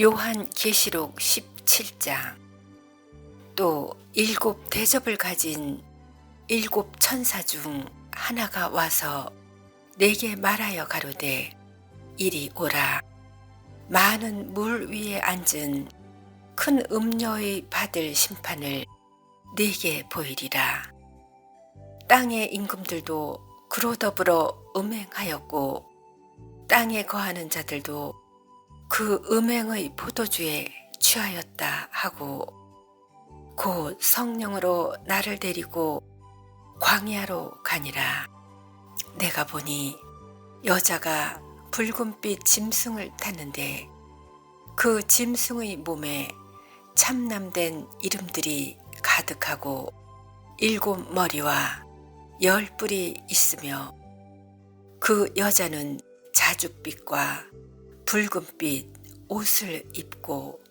요한 계시록 17장. 또 일곱 대접을 가진 일곱 천사 중 하나가 와서 내게 말하여 가로되 이리 오라. 많은 물 위에 앉은 큰 음녀의 받을 심판을 네게 보이리라. 땅의 임금들도 그로 더불어 음행하였고 땅에 거하는 자들도 그 음행의 포도주에 취하였다 하고 곧 성령으로 나를 데리고 광야로 가니라. 내가 보니 여자가 붉은빛 짐승을 탔는데 그 짐승의 몸에 참남된 이름들이 가득하고 일곱 머리와 열 뿔이 있으며 그 여자는 자줏빛과 붉은빛 옷을 입고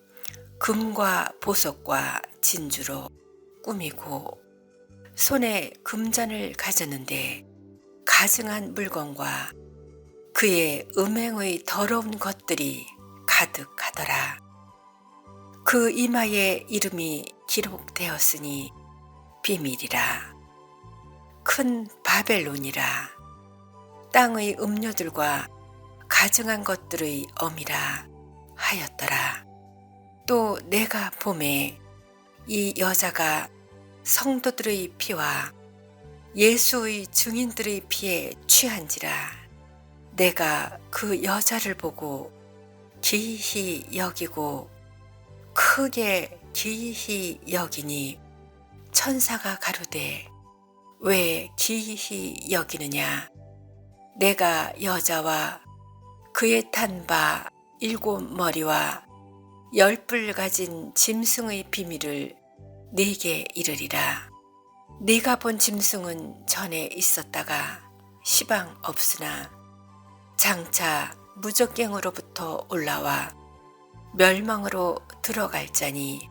금과 보석과 진주로 꾸미고 손에 금잔을 가졌는데 가증한 물건과 그의 음행의 더러운 것들이 가득하더라. 그 이마에 이름이 기록되었으니 비밀이라. 큰 바벨론이라. 땅의 음료들과 가증한 것들의 엄이라 하였더라. 또 내가 봄에 이 여자가 성도들의 피와 예수의 증인들의 피에 취한지라 내가 그 여자를 보고 기히 여기고 크게 기히 여기니 천사가 가로되 왜 기히 여기느냐 내가 여자와 그의 탄 바 일곱 머리와 열 뿔 가진 짐승의 비밀을 네게 이르리라. 네가 본 짐승은 전에 있었다가 시방 없으나 장차 무적갱으로부터 올라와 멸망으로 들어갈 자니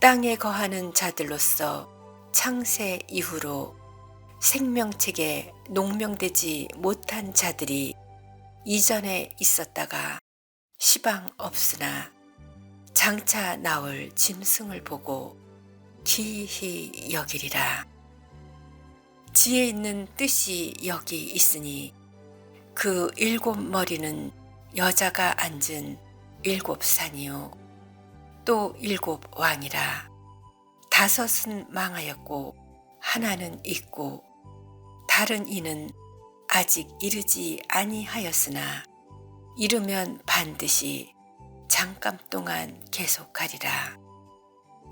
땅에 거하는 자들로서 창세 이후로 생명책에 농명되지 못한 자들이 이전에 있었다가 시방 없으나 장차 나올 짐승을 보고 기히 여기리라. 지혜 있는 뜻이 여기 있으니 그 일곱 머리는 여자가 앉은 일곱 산이요. 또 일곱 왕이라. 다섯은 망하였고 하나는 있고 다른 이는 아직 이르지 아니하였으나 이르면 반드시 잠깐 동안 계속하리라.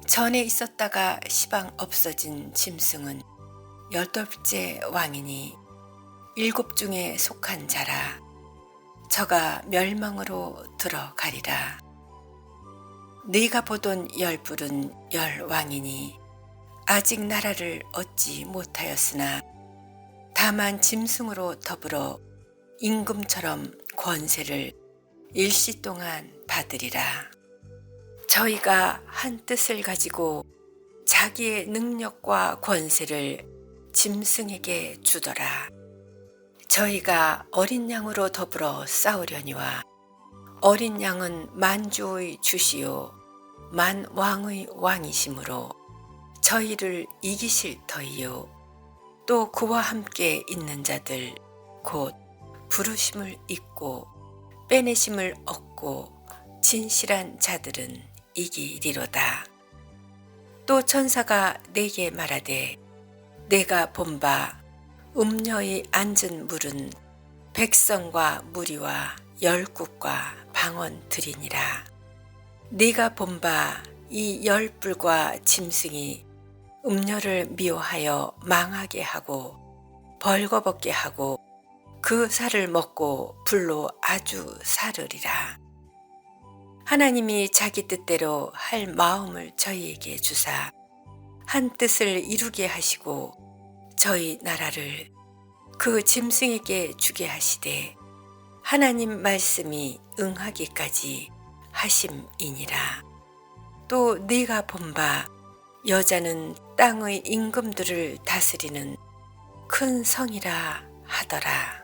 전에 있었다가 시방 없어진 짐승은 열덟째 왕이니 일곱 중에 속한 자라. 저가 멸망으로 들어가리라. 네가 보던 열불은 열 왕이니 아직 나라를 얻지 못하였으나 다만 짐승으로 더불어 임금처럼 권세를 일시 동안 받으리라. 저희가 한 뜻을 가지고 자기의 능력과 권세를 짐승에게 주더라. 저희가 어린 양으로 더불어 싸우려니와 어린 양은 만주의 주시요 만 왕의 왕이심으로 저희를 이기실 터이요 또 그와 함께 있는 자들 곧 부르심을 잊고 빼내심을 얻고 진실한 자들은 이기리로다. 또 천사가 내게 말하되 내가 본바 음녀의 앉은 물은 백성과 무리와 열국과 방언들이니라. 네가 본바 이 열불과 짐승이 음녀를 미워하여 망하게 하고 벌거벗게 하고 그 살을 먹고 불로 아주 사르리라. 하나님이 자기 뜻대로 할 마음을 저희에게 주사 한 뜻을 이루게 하시고 저희 나라를 그 짐승에게 주게 하시되 하나님 말씀이 응하기까지 하심이니라. 또 네가 본바 여자는 땅의 임금들을 다스리는 큰 성이라 하더라.